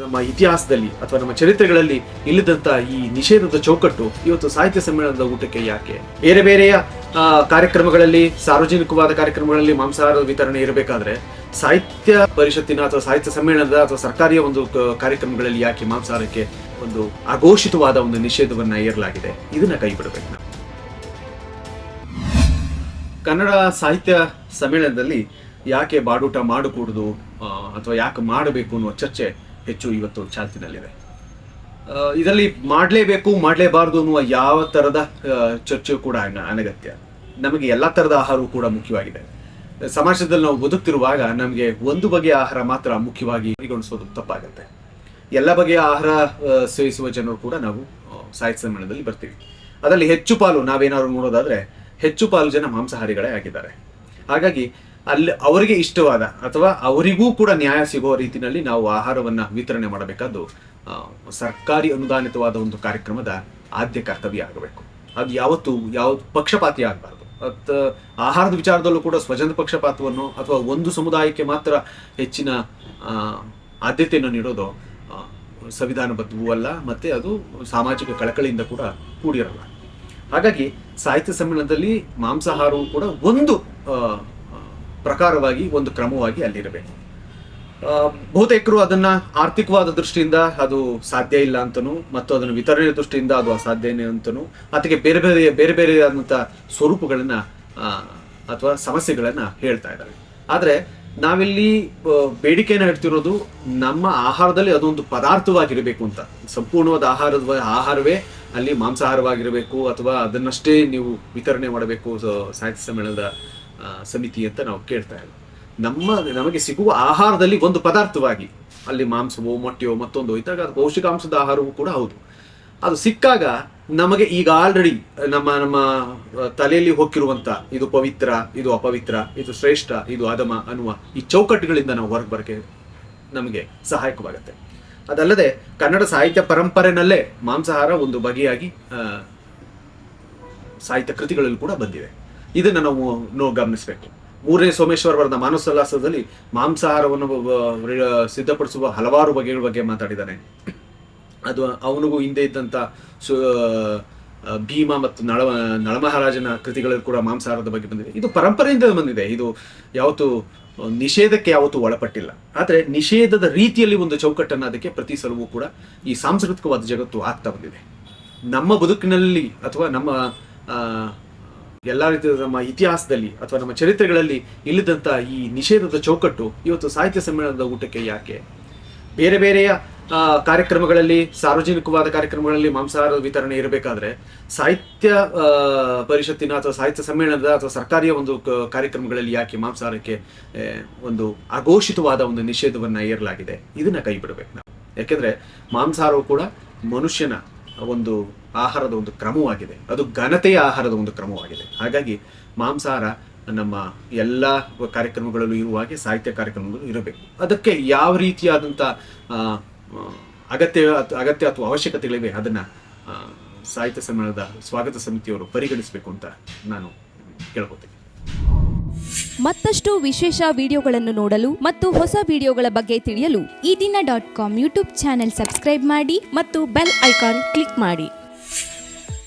ನಮ್ಮ ಇತಿಹಾಸದಲ್ಲಿ ಅಥವಾ ನಮ್ಮ ಚರಿತ್ರೆಗಳಲ್ಲಿ ಇಲ್ಲದಂತ ಈ ನಿಷೇಧದ ಚೌಕಟ್ಟು ಇವತ್ತು ಸಾಹಿತ್ಯ ಸಮ್ಮೇಳನದ ಊಟಕ್ಕೆ ಯಾಕೆ? ಬೇರೆ ಬೇರೆಯ ಕಾರ್ಯಕ್ರಮಗಳಲ್ಲಿ, ಸಾರ್ವಜನಿಕವಾದ ಕಾರ್ಯಕ್ರಮಗಳಲ್ಲಿ ಮಾಂಸಾಹಾರದ ವಿತರಣೆ ಇರಬೇಕಾದ್ರೆ ಸಾಹಿತ್ಯ ಪರಿಷತ್ತಿನ ಅಥವಾ ಸಾಹಿತ್ಯ ಸಮ್ಮೇಳನದ ಅಥವಾ ಸರ್ಕಾರಿಯ ಒಂದು ಕಾರ್ಯಕ್ರಮಗಳಲ್ಲಿ ಯಾಕೆ ಮಾಂಸಾಹಾರಕ್ಕೆ ಒಂದು ಅಘೋಷಿತವಾದ ಒಂದು ನಿಷೇಧವನ್ನ ಏರಲಾಗಿದೆ ಇದನ್ನ ಕೈ ಬಿಡಬೇಕು ಕನ್ನಡ ಸಾಹಿತ್ಯ ಸಮ್ಮೇಳನದಲ್ಲಿ ಯಾಕೆ ಬಾಡೂಟ ಮಾಡಕೂಡದು ಅಥವಾ ಯಾಕೆ ಮಾಡಬೇಕು ಅನ್ನುವ ಚರ್ಚೆ ಹೆಚ್ಚು ಇವತ್ತು ಚಾಲ್ತಿನಲ್ಲಿದೆ. ಇದರಲ್ಲಿ ಮಾಡಲೇಬೇಕು, ಮಾಡಲೇಬಾರ್ದು ಅನ್ನುವ ಯಾವ ಥರದ ಚರ್ಚೆ ಕೂಡ ಅನ- ಅನಗತ್ಯ. ನಮಗೆ ಎಲ್ಲ ಥರದ ಆಹಾರವು ಕೂಡ ಮುಖ್ಯವಾಗಿದೆ. ಸಮಾಜದಲ್ಲಿ ನಾವು ಬದುಕ್ತಿರುವಾಗ ನಮಗೆ ಒಂದು ಬಗೆಯ ಆಹಾರ ಮಾತ್ರ ಮುಖ್ಯವಾಗಿ ಪರಿಗಣಿಸೋದು ತಪ್ಪಾಗುತ್ತೆ. ಎಲ್ಲ ಬಗೆಯ ಆಹಾರ ಸೇವಿಸುವ ಜನರು ಕೂಡ ನಾವು ಸಾಹಿತ್ಯ ಸಮ್ಮೇಳನದಲ್ಲಿ ಬರ್ತೀವಿ. ಅದರಲ್ಲಿ ಹೆಚ್ಚು ಪಾಲು ನಾವೇನಾದ್ರು ನೋಡೋದಾದ್ರೆ ಹೆಚ್ಚು ಪಾಲು ಜನ ಮಾಂಸಾಹಾರಿಗಳೇ ಆಗಿದ್ದಾರೆ. ಹಾಗಾಗಿ ಅಲ್ಲಿ ಅವರಿಗೆ ಇಷ್ಟವಾದ ಅಥವಾ ಅವರಿಗೂ ಕೂಡ ನ್ಯಾಯ ಸಿಗುವ ರೀತಿಯಲ್ಲಿ ನಾವು ಆಹಾರವನ್ನ ವಿತರಣೆ ಮಾಡಬೇಕಾದ್ದು ಸರ್ಕಾರಿ ಅನುದಾನಿತವಾದ ಒಂದು ಕಾರ್ಯಕ್ರಮದ ಆದ್ಯ ಕರ್ತವ್ಯ ಆಗಬೇಕು. ಅದು ಯಾವತ್ತು ಯಾವ ಪಕ್ಷಪಾತಿ ಆಗಬಾರ್ದು. ಅತ್, ಆಹಾರದ ವಿಚಾರದಲ್ಲೂ ಕೂಡ ಸ್ವಜನ ಪಕ್ಷಪಾತವನ್ನು ಅಥವಾ ಒಂದು ಸಮುದಾಯಕ್ಕೆ ಮಾತ್ರ ಹೆಚ್ಚಿನ ಆದ್ಯತೆಯನ್ನು ನೀಡೋದು ಸಂವಿಧಾನಬದ್ಧವೂ ಅಲ್ಲ, ಮತ್ತೆ ಅದು ಸಾಮಾಜಿಕ ಕಳಕಳಿಯಿಂದ ಕೂಡ ಕೂಡಿರಲ್ಲ. ಹಾಗಾಗಿ ಸಾಹಿತ್ಯ ಸಮ್ಮೇಳನದಲ್ಲಿ ಮಾಂಸಾಹಾರವು ಕೂಡ ಒಂದು ಪ್ರಕಾರವಾಗಿ ಒಂದು ಕ್ರಮವಾಗಿ ಅಲ್ಲಿರಬೇಕು. ಬಹುತೇಕರು ಅದನ್ನ ಆರ್ಥಿಕವಾದ ದೃಷ್ಟಿಯಿಂದ ಅದು ಸಾಧ್ಯ ಇಲ್ಲ ಅಂತನೂ, ಮತ್ತು ಅದನ್ನು ವಿತರಣೆ ದೃಷ್ಟಿಯಿಂದ ಅದು ಅಸಾಧ್ಯನೇ ಅಂತನೂ ಅದಕ್ಕೆ ಬೇರೆ ಬೇರೆ ಬೇರೆ ಬೇರೆ ಆದಂಥ ಸ್ವರೂಪಗಳನ್ನ ಅಥವಾ ಸಮಸ್ಯೆಗಳನ್ನ ಹೇಳ್ತಾ ಇದ್ದಾರೆ. ಆದರೆ ನಾವಿಲ್ಲಿ ಬೇಡಿಕೆಯನ್ನು ಇಡ್ತಿರೋದು ನಮ್ಮ ಆಹಾರದಲ್ಲಿ ಅದೊಂದು ಪದಾರ್ಥವಾಗಿರಬೇಕು ಅಂತ. ಸಂಪೂರ್ಣವಾದ ಆಹಾರದ, ಆಹಾರವೇ ಅಲ್ಲಿ ಮಾಂಸಾಹಾರವಾಗಿರಬೇಕು, ಅಥವಾ ಅದನ್ನಷ್ಟೇ ನೀವು ವಿತರಣೆ ಮಾಡಬೇಕು ಸಾಹಿತ್ಯ ಸಮ್ಮೇಳನದ ಸಮಿತಿ ಅಂತ ನಾವು ಕೇಳ್ತಾ ಇಲ್ಲ ನಮ್ಮ, ನಮಗೆ ಸಿಗುವ ಆಹಾರದಲ್ಲಿ ಒಂದು ಪದಾರ್ಥವಾಗಿ ಅಲ್ಲಿ ಮಾಂಸವೋ, ಮೊಟ್ಟೆಯೋ, ಮತ್ತೊಂದು ಇದ್ದಾಗ ಅದು ಪೌಷ್ಟಿಕಾಂಶದ ಆಹಾರವೂ ಕೂಡ ಹೌದು. ಅದು ಸಿಕ್ಕಾಗ ನಮಗೆ ಈಗ ಆಲ್ರೆಡಿ ನಮ್ಮ ನಮ್ಮ ತಲೆಯಲ್ಲಿ ಹೊಕ್ಕಿರುವಂತ ಇದು ಪವಿತ್ರ, ಇದು ಅಪವಿತ್ರ, ಇದು ಶ್ರೇಷ್ಠ, ಇದು ಅಧಮ ಅನ್ನುವ ಈ ಚೌಕಟ್ಟುಗಳಿಂದ ನಾವು ಹೊರಗೆ ಬರಕ್ಕೆ ನಮಗೆ ಸಹಾಯಕವಾಗುತ್ತೆ. ಅದಲ್ಲದೆ ಕನ್ನಡ ಸಾಹಿತ್ಯ ಪರಂಪರೆನಲ್ಲೇ ಮಾಂಸಾಹಾರ ಒಂದು ಬಗೆಯಾಗಿ ಸಾಹಿತ್ಯ ಕೃತಿಗಳಲ್ಲೂ ಕೂಡ ಬಂದಿದೆ. ಇದನ್ನ ನಾವು ನೋ ಗಮನಿಸಬೇಕು. ಮೂರನೇ ಸೋಮೇಶ್ವರ ಬರೆದ ಮಾನಸೋಲ್ಲಾಸದಲ್ಲಿ ಮಾಂಸಾಹಾರವನ್ನು ಸಿದ್ಧಪಡಿಸುವ ಹಲವಾರು ಬಗೆಗಳ ಬಗ್ಗೆ ಮಾತಾಡಿದ್ದಾನೆ. ಅದು ಅವನಿಗೂ ಹಿಂದೆ ಇದ್ದಂಥ ಸು ಭೀಮ ಮತ್ತು ನಳ, ನಳಮಹಾರಾಜನ ಕೃತಿಗಳಲ್ಲಿ ಕೂಡ ಮಾಂಸಾಹಾರದ ಬಗ್ಗೆ ಬಂದಿದೆ. ಇದು ಪರಂಪರೆಯಿಂದ ಬಂದಿದೆ. ಇದು ಯಾವತ್ತು ನಿಷೇಧಕ್ಕೆ ಯಾವತ್ತೂ ಒಳಪಟ್ಟಿಲ್ಲ. ಆದರೆ ನಿಷೇಧದ ರೀತಿಯಲ್ಲಿ ಒಂದು ಚೌಕಟ್ಟನ್ನು ಅದಕ್ಕೆ ಪ್ರತಿ ಸಲವೂ ಕೂಡ ಈ ಸಾಂಸ್ಕೃತಿಕವಾದ ಜಗತ್ತು ಆಗ್ತಾ ಬಂದಿದೆ. ನಮ್ಮ ಬದುಕಿನಲ್ಲಿ ಅಥವಾ ನಮ್ಮ ಎಲ್ಲ ರೀತಿಯ ನಮ್ಮ ಇತಿಹಾಸದಲ್ಲಿ ಅಥವಾ ನಮ್ಮ ಚರಿತ್ರೆಗಳಲ್ಲಿ ಇಲ್ಲದಂತ ಈ ನಿಷೇಧದ ಚೌಕಟ್ಟು ಇವತ್ತು ಸಾಹಿತ್ಯ ಸಮ್ಮೇಳನದ ಊಟಕ್ಕೆ ಯಾಕೆ? ಬೇರೆ ಬೇರೆಯ ಕಾರ್ಯಕ್ರಮಗಳಲ್ಲಿ, ಸಾರ್ವಜನಿಕವಾದ ಕಾರ್ಯಕ್ರಮಗಳಲ್ಲಿ ಮಾಂಸಾಹಾರ ವಿತರಣೆ ಇರಬೇಕಾದ್ರೆ ಸಾಹಿತ್ಯ ಪರಿಷತ್ತಿನ ಅಥವಾ ಸಾಹಿತ್ಯ ಸಮ್ಮೇಳನದ ಅಥವಾ ಸರ್ಕಾರಿಯ ಒಂದು ಕಾರ್ಯಕ್ರಮಗಳಲ್ಲಿ ಯಾಕೆ ಮಾಂಸಾಹಾರಕ್ಕೆ ಒಂದು ಅಘೋಷಿತವಾದ ಒಂದು ನಿಷೇಧವನ್ನ ಏರಲಾಗಿದೆ ಇದನ್ನ ಕೈ ಬಿಡಬೇಕು ನಾವು. ಯಾಕೆಂದ್ರೆ ಮಾಂಸಾಹಾರವು ಕೂಡ ಮನುಷ್ಯನ ಒಂದು ಆಹಾರದ ಒಂದು ಕ್ರಮವಾಗಿದೆ. ಅದು ಘನತೆಯ ಆಹಾರದ ಒಂದು ಕ್ರಮವಾಗಿದೆ. ಹಾಗಾಗಿ ಮಾಂಸಾಹಾರ ನಮ್ಮ ಎಲ್ಲ ಕಾರ್ಯಕ್ರಮಗಳಲ್ಲೂ ಇರುವ ಹಾಗೆ ಸಾಹಿತ್ಯ ಕಾರ್ಯಕ್ರಮಗಳು ಇರಬೇಕು. ಅದಕ್ಕೆ ಯಾವ ರೀತಿಯಾದಂಥ ಅಗತ್ಯ ಅಗತ್ಯ ಅಥವಾ ಅವಶ್ಯಕತೆಗಳಿವೆ ಅದನ್ನ ಸಾಹಿತ್ಯ ಸಮ್ಮೇಳನದ ಸ್ವಾಗತ ಸಮಿತಿಯವರು ಪರಿಗಣಿಸಬೇಕು ಅಂತ ನಾನು ಕೇಳ್ಕೊತೀನಿ. ಮತ್ತಷ್ಟು ವಿಶೇಷ ವಿಡಿಯೋಗಳನ್ನು ನೋಡಲು ಮತ್ತು ಹೊಸ ವಿಡಿಯೋಗಳ ಬಗ್ಗೆ ತಿಳಿಯಲು ಈ ದಿನ dot com YouTube channel subscribe ಮಾಡಿ ಮತ್ತು ಬೆಲ್ ಐಕಾನ್ ಕ್ಲಿಕ್ ಮಾಡಿ.